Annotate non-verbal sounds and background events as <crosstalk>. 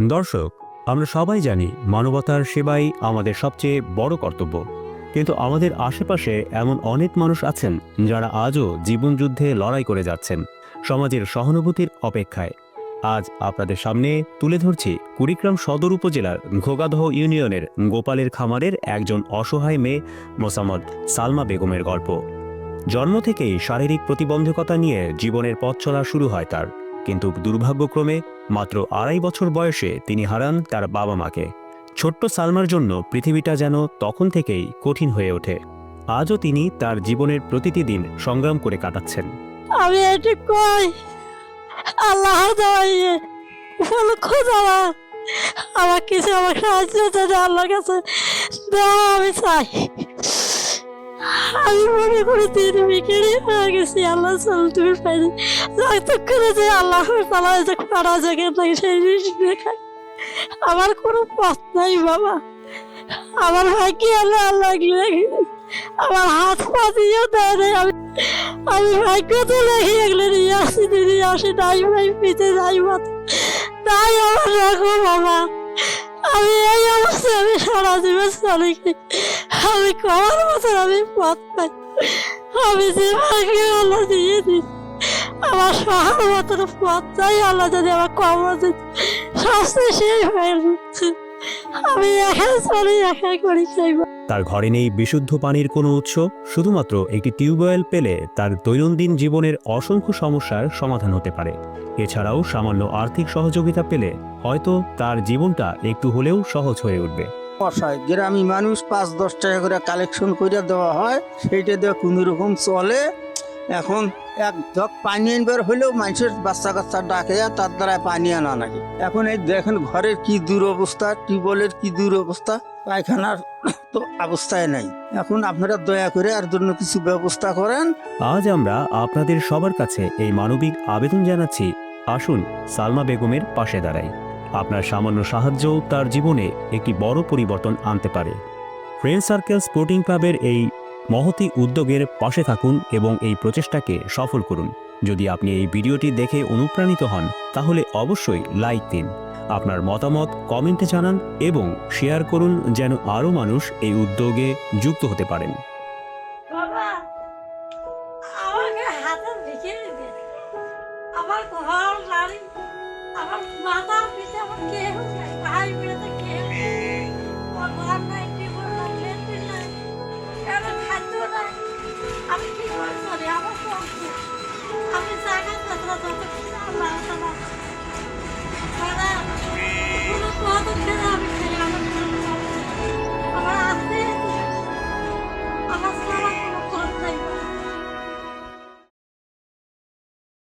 দর্শক, আমরা সবাই জানি মানবতার সেবাই আমাদের সবচেয়ে বড় কর্তব্য। কিন্তু আমাদের আশেপাশে এমন অনেক মানুষ আছেন যারা আজও জীবনযুদ্ধে লড়াই করে যাচ্ছেন, সমাজের সহানুভূতির অপেক্ষায়। আজ আপনাদের সামনে তুলে ধরছি কুড়িগ্রাম সদর উপজেলার ঘোগাদহ ইউনিয়নের গোপালের খামারের একজন অসহায় মেয়ে মোসাম্মদ সালমা বেগমের গল্প। জন্ম থেকেই শারীরিক প্রতিবন্ধকতা নিয়ে জীবনের পথ চলা শুরু হয় তার। কিন্তু দুর্ভাগ্যক্রমে মাত্র আড়াই বছর বয়সে তিনি হারান তার বাবা মাকে। ছোট্ট সালমার জন্য পৃথিবীটা যেন তখন থেকেই কঠিন হয়ে ওঠে। আজও তিনি তার জীবনের প্রতিটি দিন সংগ্রাম করে কাটাচ্ছেন। আমি এটি কই? আল্লাহ উপলক্ষ যাওয়া আমার কিছু আমার সাহায্য কাছে। দেওয়া আমি চাই। আমি মনে করি তিন বিকেলে হয়ে গেছি, আল্লাহ চল তুমি পাইনি যত করে যে আল্লাহ তালা যে করা জায়গা থাকে, সেই জিনিস দেখায় আমার কোনো পথ নাই বাবা। আমার ভাগ্যে আল্লাহ আল্লাহ আমার হাত পা দিয়েও দেয় নাই। আমি আমি ভাগ্য তো লেগে এগুলো নিয়ে আসি দিদি আসি, নাই ভাই পিতে যাই মত তাই আমার রাখো বাবা। আমি এই অবস্থায় গেছি আমি কমার আমি পথ পাই। আমি যে আল্লাহ দিয়ে আমার সহার মতন পথ চাই আল্লাহ যদি আমার সেই হয়ে আমি একা চলি, একা তার ঘরে নেই বিশুদ্ধ পানির কোনো উৎস, শুধুমাত্র একটি টিউবওয়েল পেলে তার দৈনন্দিন জীবনের অসংখ্য সমস্যার সমাধান হতে পারে। এছাড়াও সামান্য আর্থিক সহযোগিতা পেলে হয়তো তার জীবনটা একটু হলেও সহজ হয়ে উঠবে। বসায় গ্রামী মানুষ পাঁচ, দশ টাকা করে কালেকশন করে দেওয়া হয়। সেইটা দিয়ে কোনো রকম চলে। এখন এক ধক পানি আনবার হলেও মানুষের বাচ্চা কাচ্চা ডাকে তার দ্বারা পানি আনা নাকি এখন এই দেখেন ঘরের কি দুরবস্থা, টিউবওয়েলের কি দুরবস্থা, পায়খানার <coughs> তো অবস্থায় নাই। এখন আপনারা দয়া করে আর জন্য কিছু ব্যবস্থা করেন। আজ আমরা আপনাদের সবার কাছে এই মানবিক আবেদন জানাচ্ছি। আসুন সালমা বেগমের পাশে দাঁড়াই। আপনার সামান্য সাহায্যও তার জীবনে একটি বড় পরিবর্তন আনতে পারে। ফ্রেন্ড সার্কেল স্পোর্টিং ক্লাবের এই মহতি উদ্যোগের পাশে থাকুন এবং এই প্রচেষ্টাকে সফল করুন। যদি আপনি এই ভিডিওটি দেখে অনুপ্রাণিত হন, তাহলে অবশ্যই লাইক দিন, আপনার মতামত কমেন্টে জানান এবং শেয়ার করুন যেন আরও মানুষ এই উদ্যোগে যুক্ত হতে পারেন। আমার ঘর আমার মাথা পিছে আমার কেউ নাই, ভাই বেড়াতে কেউ আমার ঘর নাই টিপর নাই লেট্রিন নাই, কারও খাদ্য নাই। আমি কি করে চলি আমার তো আমি জায়গা কথা যত কিছু আল্লাহ আমার আমার